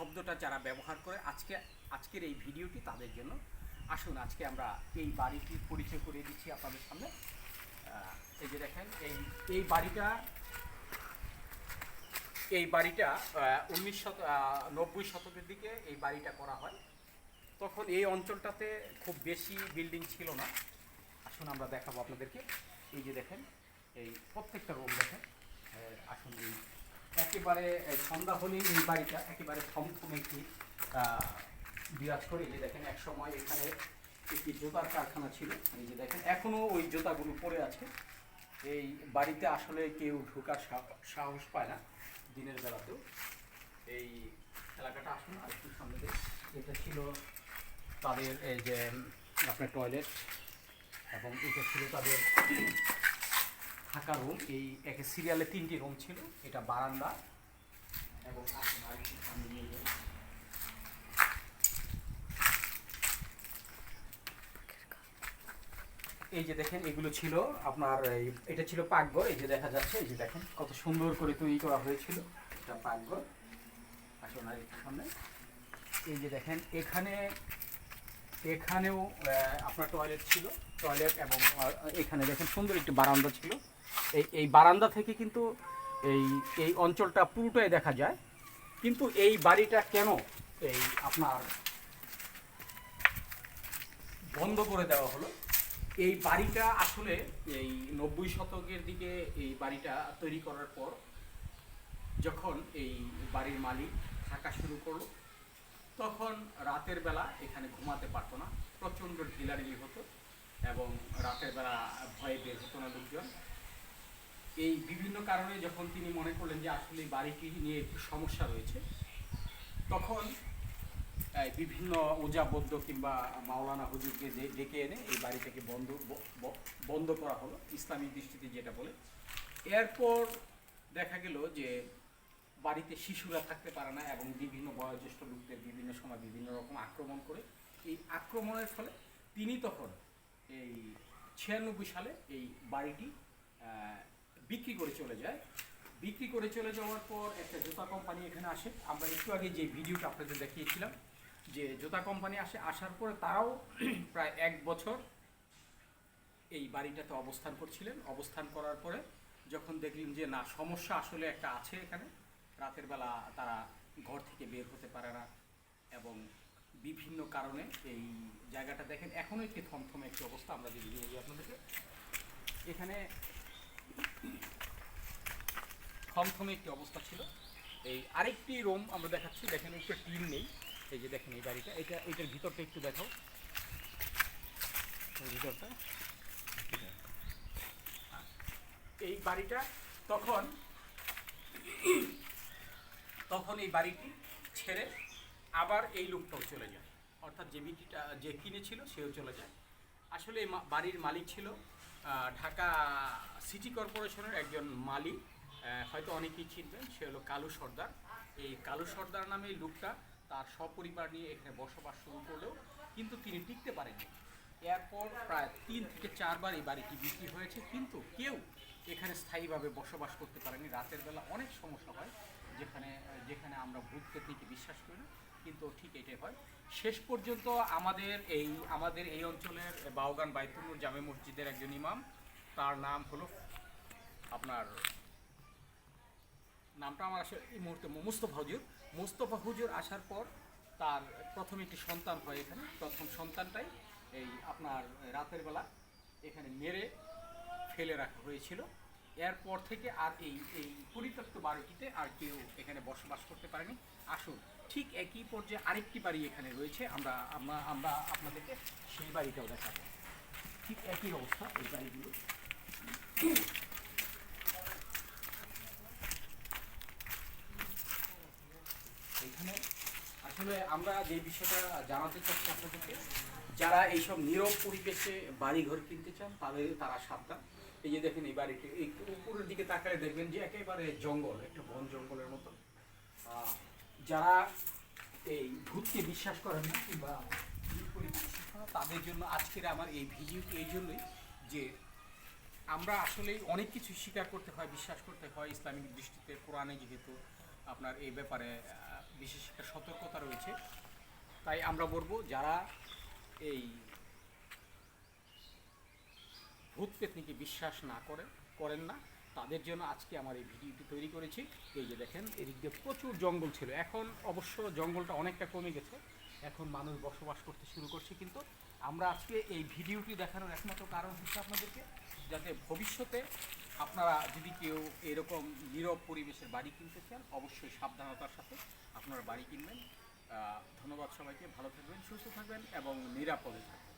শব্দটা যারা ব্যবহার করে, আজকে, আজকের এই ভিডিওটি তাদের জন্য। আসুন, আজকে আমরা এই বাড়িটির পরিচয় করে দিচ্ছি আপনাদের সামনে। এই যে দেখেন, এই এই বাড়িটা এই বাড়িটা উনিশ শত নব্বই শতকের দিকে এই বাড়িটা করা হয়। তখন এই অঞ্চলটাতে খুব বেশি বিল্ডিং ছিল না। আসুন, আমরা দেখাবো আপনাদেরকে। এই যে দেখেন, এই প্রত্যেকটা রুম দেখেন। আসুন, এই একেবারে সন্ধ্যা হলেই এই বাড়িটা একেবারে থমথমে একটি বিরাজ করে। যে দেখেন, এক সময় এখানে একটি জোতার কারখানা ছিল। এই যে দেখেন, এখনও ওই জোতাগুলো পড়ে আছে। এই বাড়িতে আসলে কেউ ঢোকার সাহস পায় না দিনের বেলাতেও। এই এলাকাটা আসুন, আর একটু সামনে। এটা ছিল তাদের, এই যে, আপনার টয়লেট এবং এটা ছিল তাদের থাকা রুম এই একে সিরিয়ালে তিনটি রুম ছিল। এটা বারান্দা এবং এই যে দেখেন, এগুলো ছিল আপনার এটা ছিল পাকঘর। এই যে দেখা যাচ্ছে, এই যে দেখেন, কত সুন্দর করে তৈরি করা হয়েছিল এটা পাকঘর। আসুন সামনে। এই যে দেখেন, এখানে, এখানেও আপনার টয়লেট ছিল। টয়লেট এবং এখানে দেখেন, সুন্দর একটি বারান্দা ছিল। এই এই বারান্দা থেকে কিন্তু এই এই অঞ্চলটা পুরোটাই দেখা যায়। কিন্তু এই বাড়িটা কেন এই আপনার বন্ধ করে দেওয়া হলো? এই বাড়িটা আসলে এই নব্বই শতকের দিকে এই বাড়িটা তৈরি করার পর যখন এই বাড়ির মালিক থাকা শুরু করল, তখন রাতের বেলা এখানে ঘুমাতে পারতো না। প্রচণ্ড ঢিলাঢিলি হতো এবং রাতের বেলা ভয়ে বের হতো না লোকজন। এই বিভিন্ন কারণে যখন তিনি মনে করলেন যে আসলে বাড়িটি নিয়ে একটু সমস্যা রয়েছে, তখন বিভিন্ন ওজা বৌদ্ধ কিংবা মাওলানা হুজুরকে ডেকে এনে এই বাড়িটাকে বন্ধ বন্ধ করা হলো ইসলামিক দৃষ্টিতে যেটা বলে। এরপর দেখা গেল যে বাড়িতে শিশুরা থাকতে পারে না এবং বিভিন্ন বয়োজ্যেষ্ঠ লোকদের বিভিন্ন সময় বিভিন্ন রকম আক্রমণ করে। এই আক্রমণের ফলে তিনি তখন এই ছিয়ানব্বই সালে এই বাড়িটি বিক্রি করে চলে যায়। বিক্রি করে চলে যাওয়ার পর একটা জুতা কোম্পানি এখানে আসে। আমরা একটু আগে যে ভিডিওটা আপনাদের দেখিয়েছিলাম, যে জুতা কোম্পানি আসে, আসার পরে তারাও প্রায় এক বছর এই বাড়িটাতে অবস্থান করছিলেন। অবস্থান করার পরে যখন দেখলেন যে, না, সমস্যা আসলে একটা আছে এখানে। রাতের বেলা তারা ঘর থেকে বের হতে পারে না এবং বিভিন্ন কারণে এই জায়গাটা দেখেন। এখনও একটি থমথমে একটি অবস্থা, আমরা যদি আপনাদেরকে। এখানে থমথমে একটি অবস্থা ছিল। এই আরেকটি রুম আমরা দেখাচ্ছি, দেখেন একটু টিন নেই। এই যে দেখেন এই বাড়িটা, এটা, এটার ভিতরটা একটু দেখো ভিতরটা? এই বাড়িটা তখন তখন এই বাড়িটি ছেড়ে আবার এই লোকটাও চলে যায়। অর্থাৎ যে বিটিটা যে কিনেছিল সেও চলে যায়। আসলে বাড়ির মালিক ছিল ঢাকা সিটি কর্পোরেশনের একজন মালিক হয়তো অনেকেই চিনবেন, সে হলো কালু সর্দার। এই কালু সর্দার নামে লোকটা তার সপরিবার নিয়ে এখানে বসবাস শুরু করলেও কিন্তু তিনি টিকতে পারেননি। এরপর প্রায় তিন থেকে চারবার এই বাড়িটি বিক্রি হয়েছে, কিন্তু কেউ এখানে স্থায়ীভাবে বসবাস করতে পারেনি রাতের বেলা অনেক সমস্যা হয়, যেখানে যেখানে আমরা ভূত পেতনিকে বিশ্বাস করি না। কিন্তু ঠিক এটাই হয়। শেষ পর্যন্ত আমাদের এই আমাদের এই অঞ্চলের বাউগান বাইতুল্নুর জামে মসজিদের একজন ইমাম, তার নাম হলো আপনার, নামটা আমার আসলে এই মুহূর্তে মুস্তফা হুজুর। মুস্তফা হুজুর আসার পর তার প্রথম একটি সন্তান হয় এখানে। প্রথম সন্তানটাই এই আপনার রাতের বেলা এখানে মেরে ফেলে রাখা হয়েছিল। এরপর থেকে আর এই এই পরিত্যক্ত বাড়িটিতে আর কেউ এখানে বসবাস করতে পারেনি। আসুন, ঠিক একই পর্যায়ে আরেকটি বাড়ি এখানে রয়েছে। আমরা আমরা আমরা আপনাদেরকে সেই বাড়িটাও দেখাবো। ঠিক একই অবস্থা এই বাড়িগুলো। এখানে আসলে আমরা যে বিষয়টা জানাতে চাচ্ছি আপনাদেরকে, যারা এইসব নীরব পরিবেশে বাড়ি ঘর কিনতে চান, তাদের, তারা সাবধান। এই যে দেখেন এই বাড়িটি, এই উপরের দিকে তাকালে দেখবেন যে একেবারে জঙ্গল, একটা বন জঙ্গলের মতো। যারা এই ভূতকে বিশ্বাস করেন না কিংবা তাদের জন্য আজকের আমার এই ভিডিওটি এই জন্যই যে আমরা আসলে অনেক কিছু স্বীকার করতে হয়, বিশ্বাস করতে হয় ইসলামিক দৃষ্টিতে, কোরআনে যেহেতু আপনার এই ব্যাপারে বিশেষ একটা সতর্কতা রয়েছে। তাই আমরা বলব, যারা এই ভূত পেতনিকে বিশ্বাস না করে, করেন না। তাদের জন্য আজকে আমার এই ভিডিওটি তৈরি করেছি। এই যে দেখেন, এদিক দিয়ে প্রচুর জঙ্গল ছিল। এখন অবশ্য জঙ্গলটা অনেকটা কমে গেছে। এখন মানুষ বসবাস করতে শুরু করছে কিন্তু আমরা আজকে এই ভিডিওটি দেখানোর একমাত্র কারণ হচ্ছে আপনাদেরকে যাতে ভবিষ্যতে আপনারা যদি কেউ এরকম নীরব পরিবেশের বাড়ি কিনতে চান, অবশ্যই সাবধানতার সাথে আপনারা বাড়ি কিনবেন। ধন্যবাদ সবাইকে। ভালো থাকবেন, সুস্থ থাকবেন এবং নিরাপদে থাকবেন।